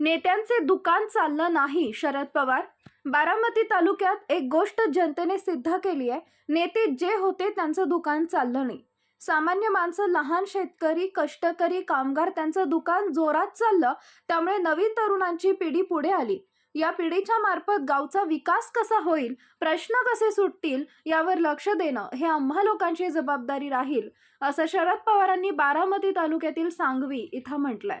नेत्यांचे दुकान चाललं नाही शरद पवार. बारामती तालुक्यात एक गोष्ट जनतेने सिद्ध केली आहे नेते जे होते त्यांचं दुकान चाललं नाही. सामान्य माणसं लहान शेतकरी कष्टकरी कामगार त्यांचं दुकान जोरात चाललं त्यामुळे नवीन तरुणांची पिढी पुढे आली. या पिढीच्या मार्फत गावचा विकास कसा होईल प्रश्न कसे सुटतील यावर लक्ष देणं हे आम्हा लोकांची जबाबदारी राहील असं शरद पवारांनी बारामती तालुक्यातील सांगवी इथं म्हटलंय.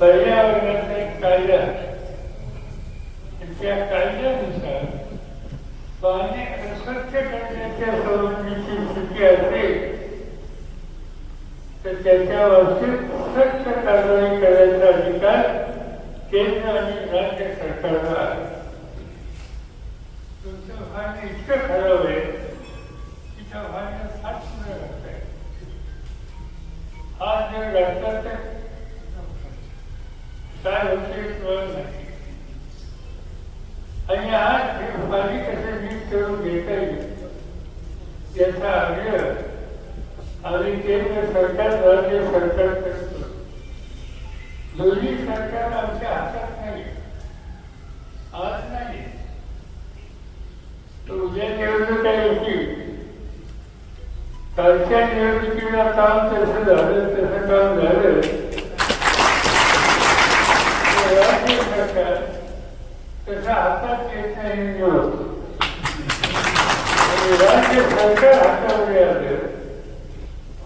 पर्यावरणाचा एक कायदा त्या कायद्यानुसार पाणी अस्वच्छ करण्याच्या संबंधीची स्थिती असेल तर त्याच्या बाबतीत सक्त कारवाई करण्याचा अधिकार केंद्र आणि राज्य सरकारला आहे. तुमचं भांडण इतकं खराब आहे की त्या भांडणात हात सुद्धा घालताय हात जर घातला तर काय होते नाही आणि आज पाणी कसं नीट करून घेता येईल याचा आग्रह केंद्र सरकार राज्य सरकार करतो दोन्ही सरकार आमच्या हातात नाही आज नाही तर उद्या निवडणुका येतील कालच्या निवडणुकीला काम तसं झालं तसं काम झालं राज्य सरकार त्याच्या हातात येत नाही निवड राज्य सरकार हातामध्ये आलं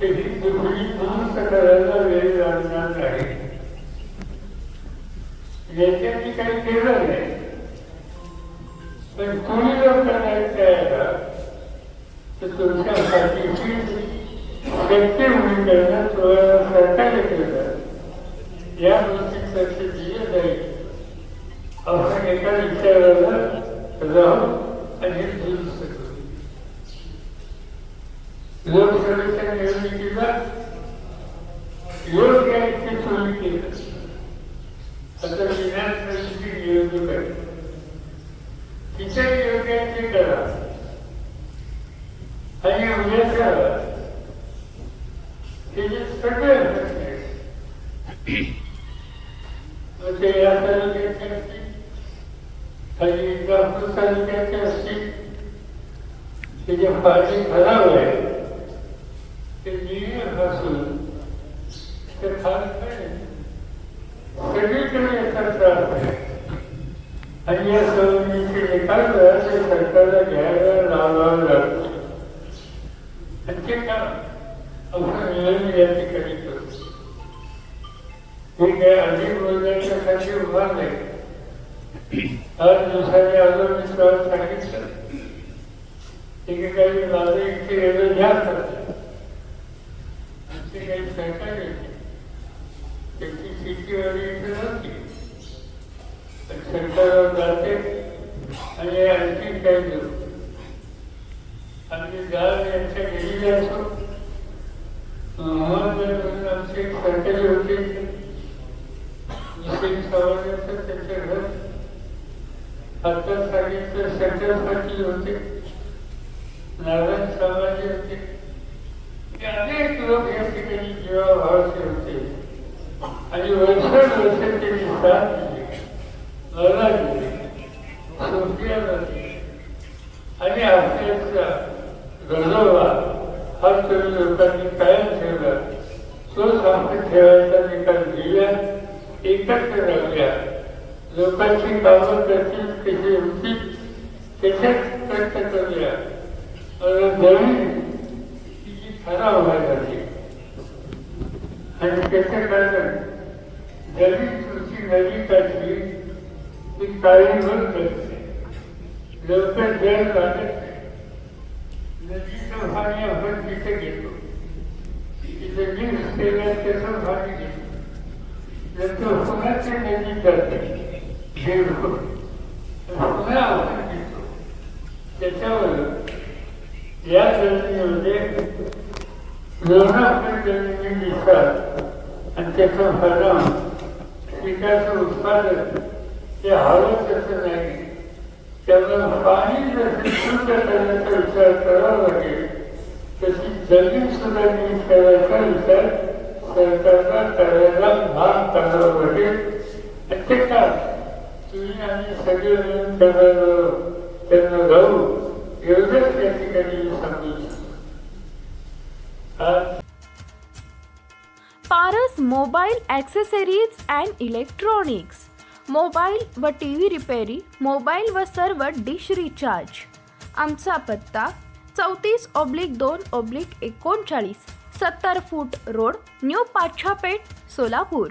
ते ही दुसरी दुरुस्त करायला वेळ लागणार नाही. नेत्यांनी काही केलं नाही. पण कोणी लोक नाही त्याला तर तुमच्या पाठीशी शक्य म्हणून करणं तुम्हाला सरकारने केलं. या गोष्टीत लक्ष दिलं जाईल आपण राहू आणि हे दुरुस्त लोकसभेच्या निवडणुकीला योग्य आहे ते केलं आता विधानसभेची निवडणूक आहे तिच्या योग्य ते करा आणि उद्याच्या करा जे सगळे प्रश्न म्हणजे या तालुक्याचे आणि ते जे पाणी खराब आहे. ते नियम असून ते सगळीकडे याचा त्रास आहे आणि या संबंधीचे सरकारला घ्यायला लावावा लागतो आणि ते काम आपण या ठिकाणी अधिक उभा नाही. आज दुसऱ्याने आलो मी तुम्हाला सांगितलं काही माझं इथे येणं काही सरकार येते त्याची इथे नव्हती सरकारवर जाते आणि आणखी काही देऊ आमचे गाव यांच्या गेलेले असो म्हणून आमची सरकारी होते मुस्लिम समाजाचं त्यांच्या घर आता सांगितलं सेंटरसाठी होते. नारायण समाजी होते. अनेक लोक या ठिकाणी जीवाभावाचे होते. आणि वर्षानुवर्ष त्यांनी साथ दिली. लढा दिली सोफियाला दिली आणि आपल्याचा गजोबा हा तुम्ही लोकांनी कायम ठेवला. तो सामने ठेवायचा निकाल दिल्या एकत्र राहूया. लोकांची कामं करतील कशी होतील त्याच्यात प्रयत्न करूया आणि जमीन तिची खराब व्हायला लागली आणि त्याचं कारण जमीन तुमची नदी काढली ती काळी होत करते लवकर जल लागत नदीचं पाणी आपण तिथे घेतो तिथे मिक्स केलं त्याचं पाणी घेतो. नंतर पुन्हा ते नदी करते झेल त्याच्यावर या जमिनीमध्ये जमिनी दिसतात आणि त्याचा परिणाम पिकाचं उत्पादन ते हवं तसं नाही त्यामुळे पाणी जसं शुद्ध करण्याचा विचार करावा लागेल तशी जमीन सुद्धा नीट करायचा विचार सरकारला करायला भाग करावा लागेल. आणि ते काय तुम्ही आम्ही त्यांना जाऊ एवढंच त्या ठिकाणी सांगू Paras mobile accessories and electronics. Mobile व टी व्ही रिपेरी मोबाईल व सर्व डिश रिचार्ज. आमचा पत्ता चौतीस ऑब्लिक दोन ऑब्लिक एकोणचाळीस सत्तर foot road new Pachhapeth Solapur.